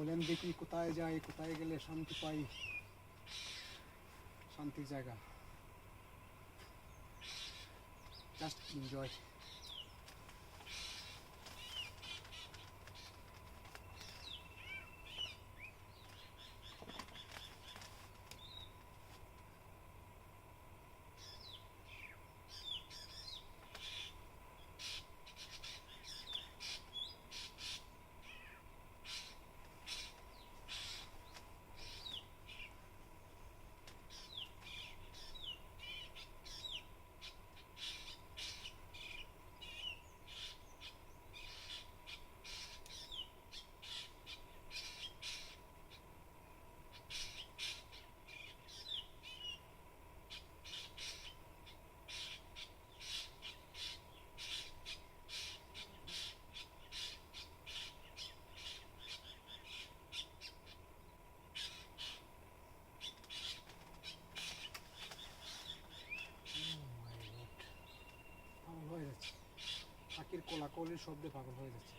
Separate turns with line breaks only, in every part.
বলেন দেখি কোথায় যাই কোথায় গেলে শান্তি পাই। শান্তির জায়গা। জাস্ট এনজয় পাগল হয়ে যাচ্ছে পাখির কোলাকলির শব্দে পাগল হয়ে যাচ্ছে।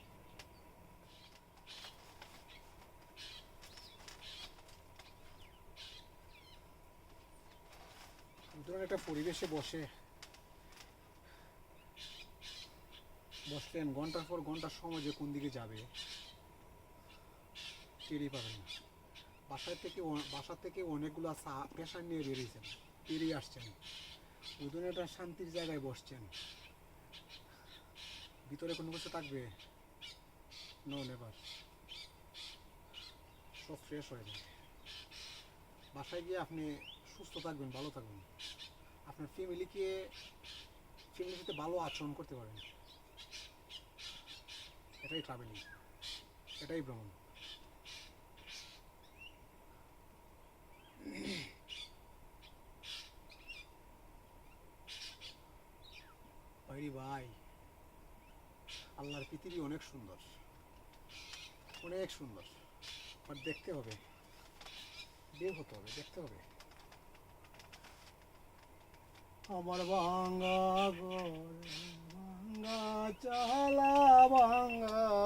এই ধরনের একটা পরিবেশে বসে, বসলেন, ঘণ্টার পর ঘণ্টার সময় যে কোন দিকে যাবে, টেরই পাবেন না। বাসায় থেকে অ- বাসা থেকে অনেকগুলো প্রেশার নিয়ে বেরিয়েছেন, বেরিয়ে আসছেন। ওই একটা শান্তির জায়গায় বসছেন। ভিতরে কোনো কিছু থাকবে? নো নেভার সব ফ্রেশ হয়ে যাবে। বাসায় গিয়ে আপনি সুস্থ থাকবেন, ভালো থাকবেন। আপনার ফ্যামিলিকে ফ্যামিলির সাথে ভালো আচরণ করতে পারেন। এটাই ট্রাভেলিং এটাই ভ্রমণ। ভাই। আল্লাহর পৃথিবী অনেক সুন্দর। অনেক সুন্দর। বাট দেখতে হবে। বের হতে হবে, দেখতে হবে। আমার চালা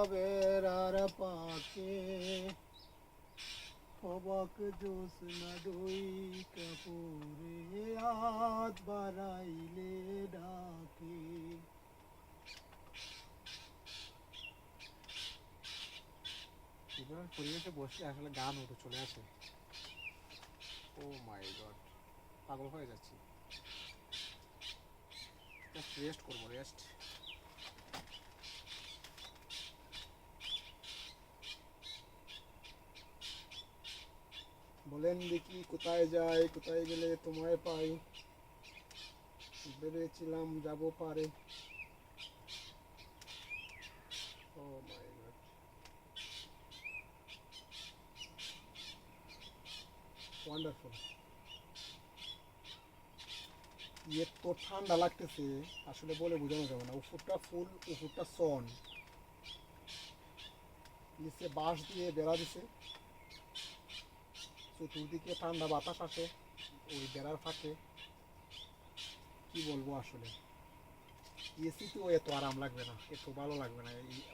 বেড়ার পাকে। অবাক জোসনা দুই কাপুরে হাত বাড়াইলে ডাকে। এবার পরিবেশে বসলে আসলে গান উঠে চলে আসে। ও মাই গড পাগল হয়ে যাচ্ছি। রেস্ট করব রেস্ট বলেন দেখি কোথায় যাই, কোথায় গেলে তোমায় পাই। ভেবেছিলাম যাব পারে। ও মাই গড ঠান্ডা লাগতেছে, আসলে বলে বোঝানো যাবে না। উপরটা ফুল উপরটা সন। নিচে বাঁশ দিয়ে বেড়া দিছে। চতুর্দিকে ঠান্ডা বাতাস আসে, ওই বেড়ার ফাঁকে। কি বলব আসলে? এসি এসিতেও এত আরাম লাগবে না, এত ভালো লাগবে না।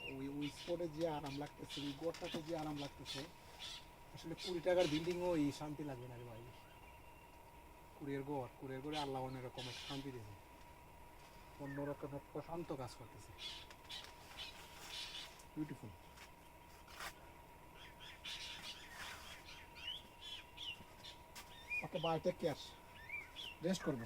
ওই ওই স্পটে যে আরাম লাগতেছে, ওই গড়টাতে যে আরাম লাগতেছে আসলে কুড়ি টাকার বিল্ডিংও এই শান্তি লাগবে না রে ভাই। কুড়ির গড় কুড়ির গড়ে আল্লাহ অনেক রকম একটা শান্তি দিয়েছে। অন্যরকম এক প্রশান্ত কাজ করতেছে। Beautiful okay bye take care. Rest করব।